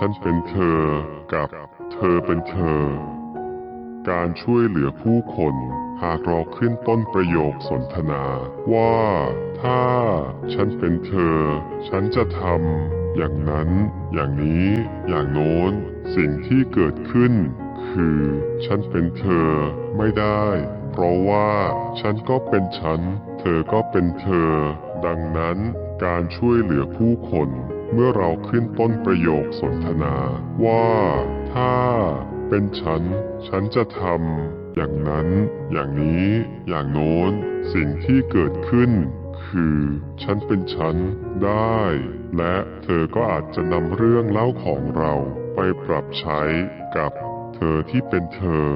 ฉันเป็นเธอ กับเธอเป็นเธอ การช่วยเหลือผู้คนหากเราขึ้นต้นประโยคสนทนาว่า ถ้าฉันเป็นเธอ ฉันจะทำอย่างนั้น อย่างนี้ อย่างโน้น สิ่งที่เกิดขึ้น คือ ฉันเป็นเธอไม่ได้ เพราะว่า ฉันก็เป็นฉัน เธอก็เป็นเธอ ดังนั้นการช่วยเหลือผู้คน เมื่อเราขึ้นต้นประโยคสนทนาว่า ถ้า เป็นฉัน ฉันจะทำอย่างนั้น อย่างนี้ อย่างโน้น สิ่งที่เกิดขึ้น คือ ฉันเป็นฉันได้ และเธอก็อาจจะนำเรื่องเล่าของเราไปปรับใช้กับ เธอที่เป็นเธอ